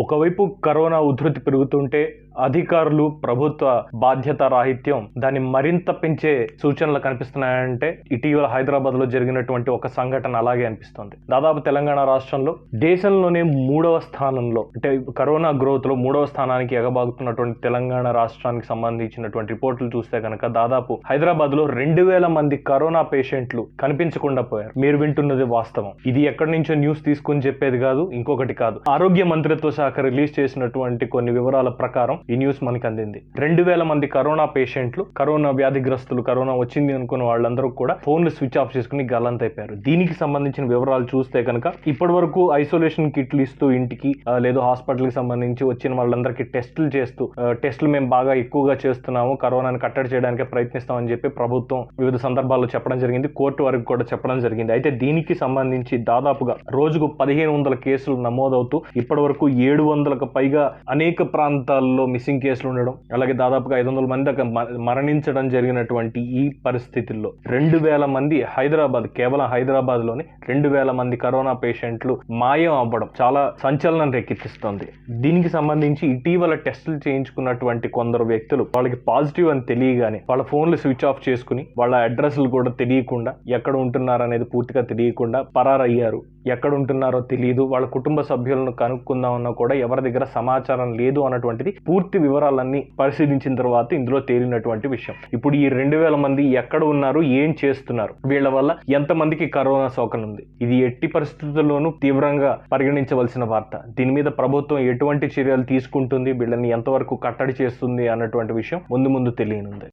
ఒకవైపు కరోనా ఉధృతి పెరుగుతుంటే అధికారులు ప్రభుత్వ బాధ్యత రాహిత్యం దాన్ని మరింత పెంచే సూచనలు కనిపిస్తున్నాయంటే ఇటీవల హైదరాబాద్లో జరిగినటువంటి ఒక సంఘటన అలాగే అనిపిస్తుంది. దాదాపు తెలంగాణ రాష్ట్రంలో దేశంలోనే మూడవ స్థానంలో అంటే కరోనా గ్రోత్లో మూడవ స్థానానికి ఎగబాగుతున్నటువంటి తెలంగాణ రాష్ట్రానికి సంబంధించినటువంటి రిపోర్టులు చూస్తే కనుక దాదాపు హైదరాబాద్లో రెండు వేల మంది కరోనా పేషెంట్లు కనిపించకుండా పోయారు. మీరు వింటున్నది వాస్తవం. ఇది ఎక్కడి నుంచో న్యూస్ తీసుకుని చెప్పేది కాదు ఇంకొకటి కాదు. ఆరోగ్య మంత్రిత్వ శాఖ రిలీజ్ చేసినటువంటి కొన్ని వివరాల ప్రకారం ఈ న్యూస్ మనకి అందింది. రెండు వేల మంది కరోనా పేషెంట్లు కరోనా వ్యాధిగ్రస్తులు కరోనా వచ్చింది అనుకున్న వాళ్ళందరూ కూడా ఫోన్లు స్విచ్ ఆఫ్ చేసుకుని గల్లంతైపోయారు. దీనికి సంబంధించిన వివరాలు చూస్తే కనుక ఇప్పటి వరకు ఐసోలేషన్ కిట్లు ఇస్తూ ఇంటికి ఆ, లేదు హాస్పిటల్కి సంబంధించి వచ్చిన వాళ్ళందరికీ టెస్టులు చేస్తూ టెస్టులు మేము బాగా ఎక్కువగా చేస్తున్నాము కరోనాను కట్టడి చేయడానికి ప్రయత్నిస్తామని చెప్పి ప్రభుత్వం వివిధ సందర్భాల్లో చెప్పడం జరిగింది కోర్టు వరకు కూడా చెప్పడం జరిగింది. అయితే దీనికి సంబంధించి దాదాపుగా రోజుకు పదిహేను వందల కేసులు నమోదవుతూ ఇప్పటి వరకు ఏడు ఏడు వందలకు పైగా అనేక ప్రాంతాల్లో మిస్సింగ్ కేసులు ఉండడం అలాగే దాదాపుగా ఐదు వందల మంది దాకా మరణించడం జరిగినటువంటి ఈ పరిస్థితుల్లో రెండు వేల మంది హైదరాబాద్ కేవలం హైదరాబాద్లోనే రెండు వేల మంది కరోనా పేషెంట్లు మాయం అవ్వడం చాలా సంచలనం రేకెత్తిస్తోంది. దీనికి సంబంధించి ఇటీవల టెస్టులు చేయించుకున్నటువంటి కొందరు వ్యక్తులు వాళ్ళకి పాజిటివ్ అని తెలియగానే వాళ్ళ ఫోన్లు స్విచ్ ఆఫ్ చేసుకుని వాళ్ళ అడ్రస్లు కూడా తెలియకుండా ఎక్కడ ఉంటున్నారు అనేది పూర్తిగా తెలియకుండా పరారయ్యారు. ఎక్కడ ఉంటున్నారో తెలియదు వాళ్ళ కుటుంబ సభ్యులను కనుక్కుందామన్నా కూడా ఎవరి దగ్గర సమాచారం లేదు అన్నటువంటిది పూర్తి వివరాలన్నీ పరిశీలించిన తర్వాత ఇందులో తేలినటువంటి విషయం. ఇప్పుడు ఈ రెండు వేల మంది ఎక్కడ ఉన్నారు ఏం చేస్తున్నారు వీళ్ళ వల్ల ఎంతమందికి కరోనా సోకనుంది? ఇది ఎట్టి పరిస్థితుల్లోనూ తీవ్రంగా పరిగణించవలసిన వార్త. దీని మీద ప్రభుత్వం ఎటువంటి చర్యలు తీసుకుంటుంది వీళ్ళని ఎంతవరకు కట్టడి చేస్తుంది అన్నటువంటి విషయం ముందు ముందు తెలియనుంది.